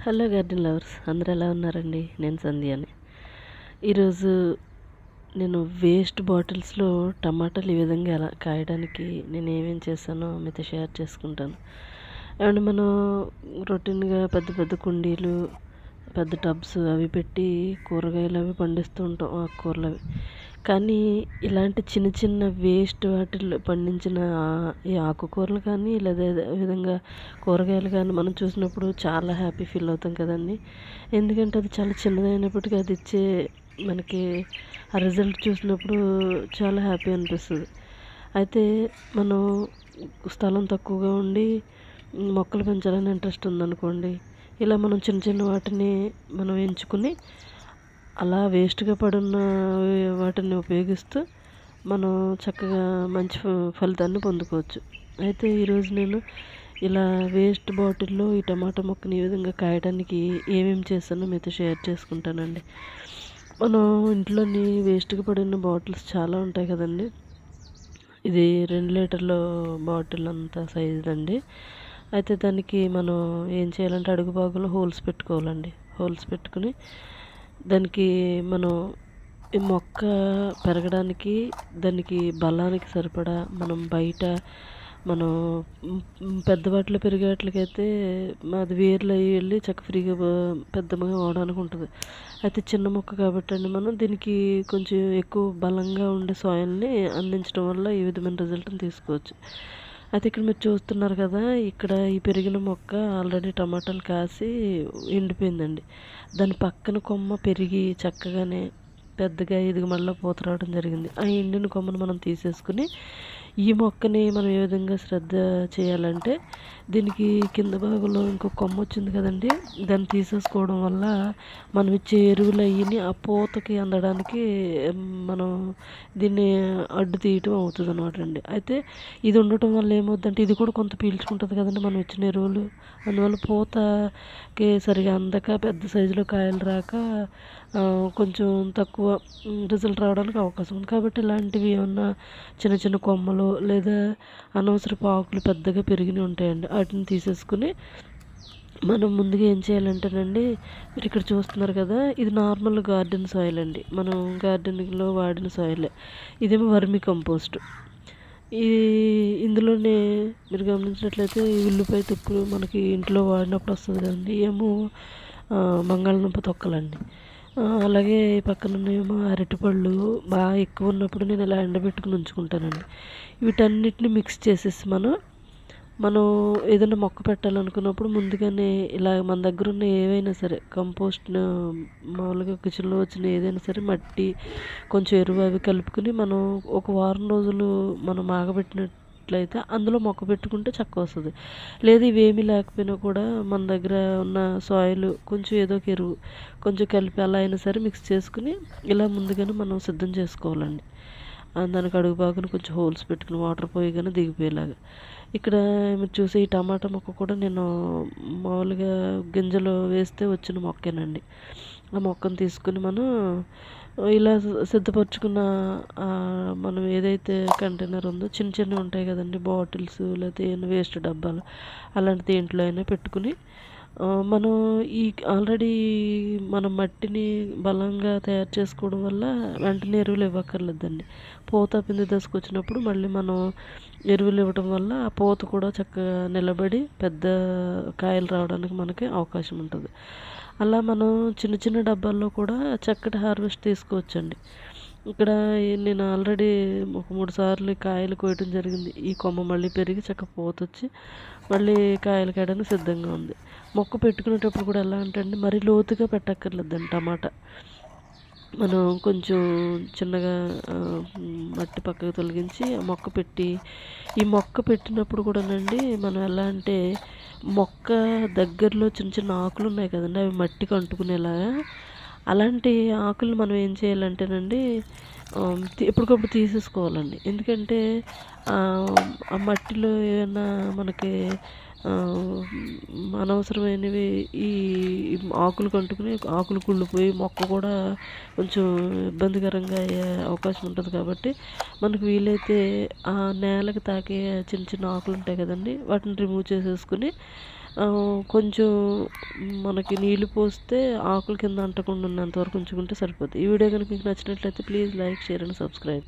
Hello garden lovers అందరూ ఎలా ఉన్నారండి? నేను సంధ్యాని. ఈరోజు నేను వేస్ట్ బాటిల్స్లో టమాటాలు ఈ విధంగా ఎలా కాయడానికి నేను ఏమేం చేశానో మీతో షేర్ చేసుకుంటాను. అండ్ మనం రొటీన్గా పెద్ద పెద్ద కుండీలు పెద్ద టబ్స్ అవి పెట్టి కూరగాయలు అవి పండిస్తూ ఉంటాం ఆకుకూరలు అవి. కానీ ఇలాంటి చిన్న చిన్న వేస్ట్ వాటిల్లో పండించిన ఈ ఆకుకూరలు కానీ లేదా విధంగా కూరగాయలు కానీ మనం చూసినప్పుడు చాలా హ్యాపీ ఫీల్ అవుతాం కదండి. ఎందుకంటే అది చాలా చిన్నదైనప్పటికీ అది ఇచ్చే మనకి ఆ రిజల్ట్ చూసినప్పుడు చాలా హ్యాపీ అనిపిస్తుంది. అయితే మనం స్థలం తక్కువగా ఉండి మొక్కలు పెంచాలని ఇంట్రెస్ట్ ఉందనుకోండి ఇలా మనం చిన్న చిన్న వాటిని మనం ఎంచుకుని అలా వేస్ట్గా పడున్న వాటిని ఉపయోగిస్తూ మనం చక్కగా మంచి ఫ- ఫలితాన్ని పొందుకోవచ్చు. అయితే ఈరోజు నేను ఇలా వేస్ట్ బాటిల్లో ఈ టమాటా మొక్కని ఈ విధంగా కాయడానికి ఏమేమి చేస్తానో మీతో షేర్ చేసుకుంటానండి. మనం ఇంట్లోని వేస్ట్గా పడిన బాటిల్స్ చాలా ఉంటాయి కదండి. ఇది రెండు లీటర్ల బాటిల్ అంత సైజు అండి. అయితే దానికి మనం ఏం చేయాలంటే అడుగు బాగులో హోల్స్ పెట్టుకోవాలండి. హోల్స్ పెట్టుకుని దానికి మనం ఈ మొక్క పెరగడానికి దానికి బలానికి సరిపడా మనం బయట మనం పెద్ద వాటిలో పెరిగేట్లకైతే అది వేర్లు అవి వెళ్ళి చక్క ఫ్రీగా పెద్దగా అవడానికి ఉంటుంది అయితే చిన్న మొక్క కాబట్టి అండి మనం దీనికి కొంచెం ఎక్కువ బలంగా ఉండే సాయిల్ని అందించడం వల్ల ఈ విధమైన రిజల్ట్ని తీసుకోవచ్చు. అయితే ఇక్కడ మీరు చూస్తున్నారు కదా ఇక్కడ ఈ పెరిగిన మొక్క ఆల్రెడీ టమాటాలు కాసి ఎండిపోయిందండి. దాని పక్కన కొమ్మ పెరిగి చక్కగానే పెద్దగా ఇదిగ మళ్ళీ పూత రావడం జరిగింది. ఆ ఎండిన కొమ్మను మనం తీసేసుకుని ఈ మొక్కని మనం ఏ విధంగా శ్రద్ధ చేయాలంటే దీనికి కింద భాగంలో ఇంకో కొమ్మ వచ్చింది కదండి. దాన్ని తీసేసుకోవడం వల్ల మనం ఇచ్చే ఎరువులు అయ్యి ఆ పూతకి అందడానికి మనం దీన్ని అడ్డు తీయటం అవుతుంది అనమాట అండి. అయితే ఇది ఉండటం వల్ల ఏమవుతుందంటే ఇది కూడా కొంత పీల్చుకుంటుంది కదండి మనం ఇచ్చిన ఎరువులు. అందువల్ల పూతకి సరిగా అందక పెద్ద సైజులో కాయలు రాక కొంచెం తక్కువ రిజల్ట్ రావడానికి అవకాశం ఉంది. కాబట్టి ఇలాంటివి ఏమన్నా చిన్న చిన్న కొమ్మలు లేదా అనవసరపు ఆకులు పెద్దగా పెరిగినవి ఉంటాయండి. వాటిని తీసేసుకుని మనం ముందుగా ఏం చేయాలంటేనండి మీరు ఇక్కడ చూస్తున్నారు కదా ఇది నార్మల్ గార్డెన్ సాయిల్ అండి. మనం గార్డెనింగ్లో వాడిన సాయిలే ఇదేమో వర్మి కంపోస్ట్ ఈ ఇందులోనే మీరు గమనించినట్లయితే ఉల్లిపాయ తొక్కులు మనకి ఇంట్లో వాడినప్పుడు వస్తుంది కదండి. ఏమో ఆ, బంగాళదుంప తొక్కలండి. అలాగే ఈ పక్కన ఉన్నాయేమో అరటిపళ్ళు బాగా ఎక్కువ ఉన్నప్పుడు నేను ఇలా ఎండబెట్టుకుని ఉంచుకుంటానండి. వీటన్నిటిని మిక్స్ చేసేసి మనం మనం ఏదైనా మొక్క పెట్టాలనుకున్నప్పుడు ముందుగానే ఇలా మన దగ్గర ఉన్న ఏవైనా సరే కంపోస్ట్ మామూలుగా కిచెన్లో వచ్చిన ఏదైనా సరే మట్టి కొంచెం ఎరువు అవి కలుపుకుని మనం ఒక వారం రోజులు మనం ఉన్నట్లయితే అందులో మొక్క పెట్టుకుంటే చక్క వస్తుంది. లేదు ఇవేమీ లేకపోయినా కూడా మన దగ్గర ఉన్న సాయిల్ కొంచెం ఏదో ఒక ఎరువు కొంచెం కలిపి అలా అయినా సరే మిక్స్ చేసుకుని ఇలా ముందుగానే మనం సిద్ధం చేసుకోవాలండి. దానికి అడుగు బాగున కొంచెం హోల్స్ పెట్టుకుని వాటర్ పోయగానే దిగిపోయేలాగా. ఇక్కడ మీరు చూసే ఈ టమాటా మొక్క కూడా నేను మామూలుగా గింజలు వేస్తే వచ్చిన మొక్కేనండి. ఆ మొక్కను తీసుకుని మనం ఇలా సిద్ధపరచుకున్న మనం ఏదైతే కంటైనర్ ఉందో చిన్న చిన్నవి ఉంటాయి కదండి బాటిల్స్ లేకపోతే వేస్ట్ డబ్బాలు అలాంటి దేంట్లో అయినా పెట్టుకుని మనం ఈ ఆల్రెడీ మనం మట్టిని బలంగా తయారు చేసుకోవడం వల్ల వెంటనే ఎరువులు ఇవ్వక్కర్లేదండి. పూత పిండి దశకు వచ్చినప్పుడు మళ్ళీ మనం ఎరువులు ఇవ్వడం వల్ల ఆ పూత కూడా చక్కగా నిలబడి పెద్ద కాయలు రావడానికి మనకి అవకాశం ఉంటుంది. అలా మనం చిన్న చిన్న డబ్బాల్లో కూడా చక్కటి హార్వెస్ట్ తీసుకోవచ్చండి. ఇక్కడ నేను ఆల్రెడీ ఒక మూడు సార్లు కాయలు కోయటం జరిగింది. ఈ కొమ్మ మళ్ళీ పెరిగి చక్క పోతొచ్చి వచ్చి మళ్ళీ కాయలు కాయడానికి సిద్ధంగా ఉంది. మొక్క పెట్టుకునేటప్పుడు కూడా ఎలా అంటే అండి మరీ లోతుగా పెట్టక్కర్లేదండి టమాటా. మనం కొంచెం చిన్నగా మట్టి పక్కకు తొలగించి ఆ మొక్క పెట్టి ఈ మొక్క పెట్టినప్పుడు కూడానండి మనం ఎలా అంటే మొక్క దగ్గరలో చిన్న చిన్న ఆకులు ఉన్నాయి కదండి అవి మట్టికి అంటుకునేలాగా అలాంటి ఆకులు మనం ఏం చేయాలంటేనండి ఎప్పటికప్పుడు తీసేసుకోవాలండి. ఎందుకంటే ఆ మట్టిలో ఏమైనా మనకి అనవసరమైనవి ఈ ఆకులు కంటుకుని ఆకులు కుళ్ళిపోయి మొక్క కూడా కొంచెం ఇబ్బందికరంగా అయ్యే అవకాశం ఉంటుంది కాబట్టి మనకు వీలైతే ఆ నేలకు తాకే చిన్న చిన్న ఆకులు ఉంటాయి కదండి వాటిని రిమూవ్ చేసేసుకుని కొంచెం మనకి నీళ్ళు పోస్తే ఆకుల కింద అంటకుండా ఉన్నంత వరకు ఉంచుకుంటే సరిపోతుంది ఈ వీడియో కనుక మీకు నచ్చినట్లయితే please like share and subscribe.